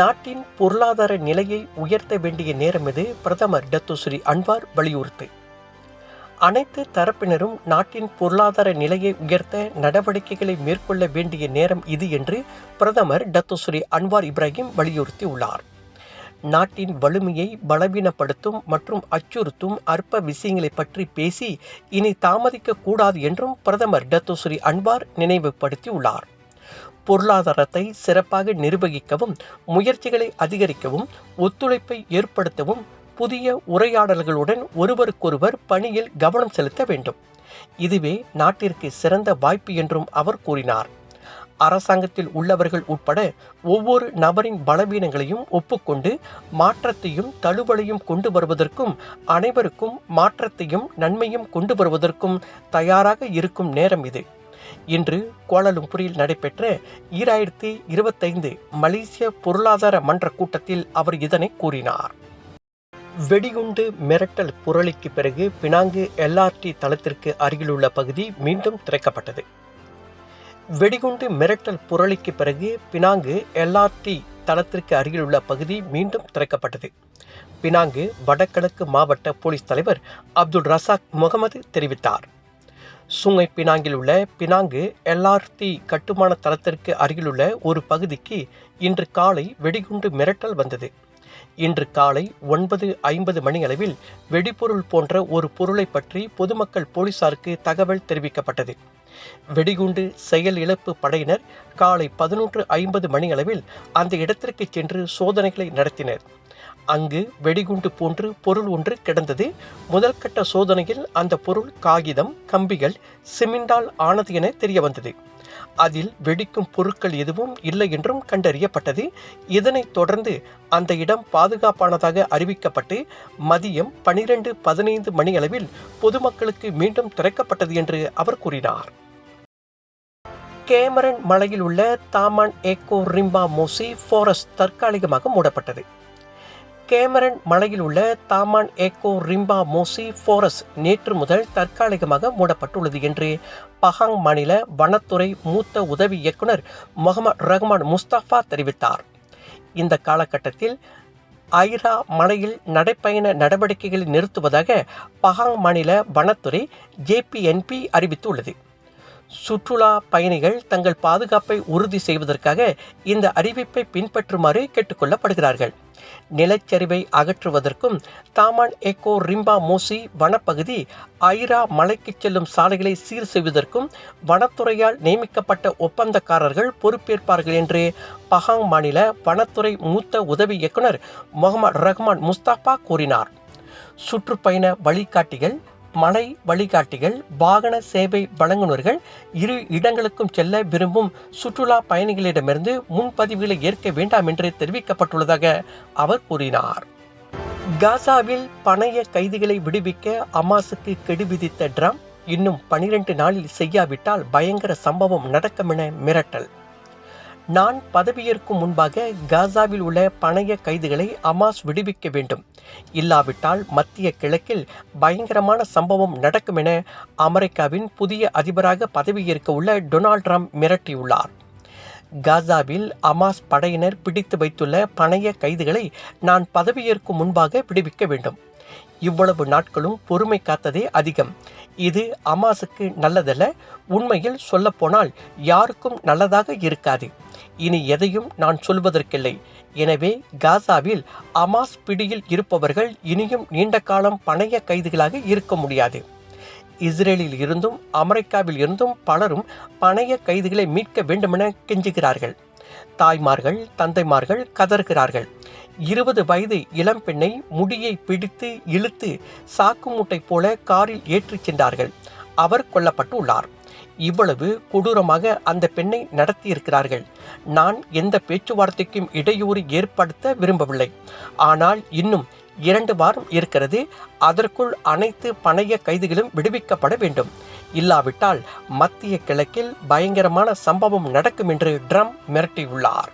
நாட்டின் பொருளாதார நிலையை உயர்த்த வேண்டிய நேரம் இது பிரதமர் டத்துஸ்ரீ அன்வார் வலியுறுத்து. அனைத்து தரப்பினரும் நாட்டின் பொருளாதார நிலையை உயர்த்த நடவடிக்கைகளை மேற்கொள்ள வேண்டிய நேரம் இது என்று பிரதமர் டத்துஸ்ரீ அன்வார் இப்ராஹிம் வலியுறுத்தியுள்ளார். நாட்டின் வலிமையை பலவீனப்படுத்தும் மற்றும் அச்சுறுத்தும் அற்ப விஷயங்களை பற்றி பேசி இனி தாமதிக்க கூடாது என்றும் பிரதமர் டத்துஸ்ரீ அன்வார் நினைவுபடுத்தியுள்ளார். பொருளாதாரத்தை சிறப்பாக நிர்வகிக்கவும் முயற்சிகளை அதிகரிக்கவும் ஒத்துழைப்பை ஏற்படுத்தவும் புதிய உரையாடல்களுடன் ஒருவருக்கொருவர் பணியில் கவனம் செலுத்த வேண்டும். இதுவே நாட்டிற்கு சிறந்த வாய்ப்பு என்றும் அவர் கூறினார். அரசாங்கத்தில் உள்ளவர்கள் உட்பட ஒவ்வொரு நபரின் பலவீனங்களையும் ஒப்புக்கொண்டு மாற்றத்தையும் தழுவலையும் கொண்டு வருவதற்கும் அனைவருக்கும் மாற்றத்தையும் நன்மையும் கொண்டு வருவதற்கும் தயாராக இருக்கும் நேரம் இது. இன்று கோலாலும்பூரில் நடைபெற்ற ஈராயிரத்தி இருபத்தைந்து மலேசிய பொருளாதார மன்ற கூட்டத்தில் அவர் இதனை கூறினார். வெடிகுண்டு மிரட்டல் புரளிக்கு பிறகு பினாங்கு எல்ஆர்டி தளத்திற்கு அருகிலுள்ள பகுதி மீண்டும் திறக்கப்பட்டது. வெடிகுண்டு மிரட்டல் புரளிக்கு பிறகு பினாங்கு எல்ஆர்டி தளத்திற்கு அருகிலுள்ள பகுதி மீண்டும் திறக்கப்பட்டது. பினாங்கு வடகிழக்கு மாவட்ட போலீஸ் தலைவர் அப்துல் ரசாக் முகமது தெரிவித்தார். சுங்கை பினாங்கில் உள்ள பினாங்கு எல்ஆர்டி கட்டுமான தளத்திற்கு அருகிலுள்ள ஒரு பகுதிக்கு இன்று காலை வெடிகுண்டு மிரட்டல் வந்தது. இன்று காலை ஒன்பது ஐம்பது மணி அளவில் வெடிபொருள் போன்ற ஒரு பொருளை பற்றி பொதுமக்கள் போலீசாருக்கு தகவல் தெரிவிக்கப்பட்டது. வெடிகுண்டு செயல் இழப்பு படையினர் காலை பதினொன்று ஐம்பது மணி அளவில் அந்த இடத்திற்கு சென்று சோதனைகளை நடத்தினர். அங்கு வெடிகுண்டு போன்று பொருள் ஒன்று கிடந்தது. முதல் கட்ட சோதனையில் அந்த பொருள் காகிதம் கம்பிகள் சிமெண்டால் ஆனது என தெரிய வந்தது அதில் வெடிக்கும் பொருட்கள் எதுவும் இல்லை என்றும் கண்டறியப்பட்டது. இதனைத் தொடர்ந்து அந்த இடம் பாதுகாப்பானதாக அறிவிக்கப்பட்டு மதியம் பனிரெண்டு பதினைந்து மணி அளவில் பொதுமக்களுக்கு மீண்டும் திறக்கப்பட்டது என்று அவர் கூறினார். கேமரன் மலையில் உள்ள தாமான் ஏக்கோ ரிம்பா மோசி ஃபாரஸ்ட் தற்காலிகமாக மூடப்பட்டது. கேமரன் மலையில் உள்ள தாமான் ஏக்கோ ரிம்பா மோசி ஃபாரஸ்ட் நேற்று முதல் தற்காலிகமாக மூடப்பட்டுள்ளது என்று பஹாங் மாநில வனத்துறை மூத்த உதவி இயக்குனர் முகமது ரஹ்மான் முஸ்தபா தெரிவித்தார். இந்த காலகட்டத்தில் ஐரா மலையில் நடைப்பயண நடவடிக்கைகளை நிறுத்துவதாக பஹாங் மாநில வனத்துறை ஜேபிஎன்பி அறிவித்துள்ளது. சுற்றுலா பயணிகள் தங்கள் பாதுகாப்பை உறுதி செய்வதற்காக இந்த அறிவிப்பை பின்பற்றுமாறு கேட்டுக்கொள்ளப்படுகிறார்கள். நிலச்சரிவை அகற்றுவதற்கும் தாமான் எக்கோ ரிம்பா மோசி வனப்பகுதி ஐரா மலைக்கு செல்லும் சாலைகளை சீர் செய்வதற்கும் வனத்துறையால் நியமிக்கப்பட்ட ஒப்பந்தக்காரர்கள் பொறுப்பேற்பார்கள் என்று பஹாங் மாநில வனத்துறை மூத்த உதவி இயக்குனர் முகமது ரஹ்மான் முஸ்தாபா கூறினார். சுற்றுப்பயண வழிகாட்டிகள் மலை வழிகாட்டிகள் வாகன சேவை வழங்குநர்கள் இரு இடங்களுக்கும் செல்ல விரும்பும் சுற்றுலா பயணிகளிடமிருந்து முன்பதிவுகளை ஏற்க வேண்டாம் என்று தெரிவிக்கப்பட்டுள்ளதாக அவர் கூறினார். காசாவில் பணைய கைதிகளை விடுவிக்க அமாசுக்கு கெடு விதித்த ட்ரம் இன்னும் பனிரெண்டு நாளில் செய்யாவிட்டால் பயங்கர சம்பவம் நடக்கும் என மிரட்டல். நான் பதவியேற்கும் முன்பாக காசாவில் உள்ள பணைய கைதிகளை அமாஸ் விடுவிக்க வேண்டும். இல்லாவிட்டால் மத்திய கிழக்கில் பயங்கரமான சம்பவம் நடக்கும் என அமெரிக்காவின் புதிய அதிபராக பதவியேற்க உள்ள டொனால்ட் ட்ரம்ப் மிரட்டியுள்ளார். காசாவில் அமாஸ் படையினர் பிடித்து வைத்துள்ள பணைய கைதுகளை நான் பதவியேற்கும் முன்பாக விடுவிக்க வேண்டும். இவ்வளவு நாட்களும் பொறுமை காத்ததே அதிகம். இது அமாஸுக்கு நல்லதல்ல உண்மையில் சொல்லப்போனால் யாருக்கும் நல்லதாக இருக்காது. இனி எதையும் நான் சொல்வதற்கில்லை. எனவே காசாவில் அமாஸ் பிடியில் இருப்பவர்கள் இனியும் நீண்ட காலம் பணைய கைதிகளாக இருக்க முடியாது. இஸ்ரேலில் இருந்தும் அமெரிக்காவில் இருந்தும் பலரும் பணைய கைதிகளை மீட்க வேண்டுமென கெஞ்சுகிறார்கள். தாய்மார்கள் தந்தைமார்கள் கதறுகிறார்கள். இருபது வயது இளம்பெண்ணை முடியை பிடித்து இழுத்து சாக்கு மூட்டை போல காரில் ஏற்றிச் சென்றார்கள். அவர் கொல்லப்பட்டு உள்ளார். இவ்வளவு கொடூரமாக அந்த பெண்ணை நடத்தியிருக்கிறார்கள். நான் எந்த பேச்சுவார்த்தைக்கும் இடையூறு ஏற்படுத்த விரும்பவில்லை. ஆனால் இன்னும் இரண்டு வாரம் இருக்கிறது. அதற்குள் அனைத்து பணைய கைதிகளும் விடுவிக்கப்பட வேண்டும். இல்லாவிட்டால் மத்திய கிழக்கில் பயங்கரமான சம்பவம் நடக்கும் என்று ட்ரம் மிரட்டியுள்ளார்.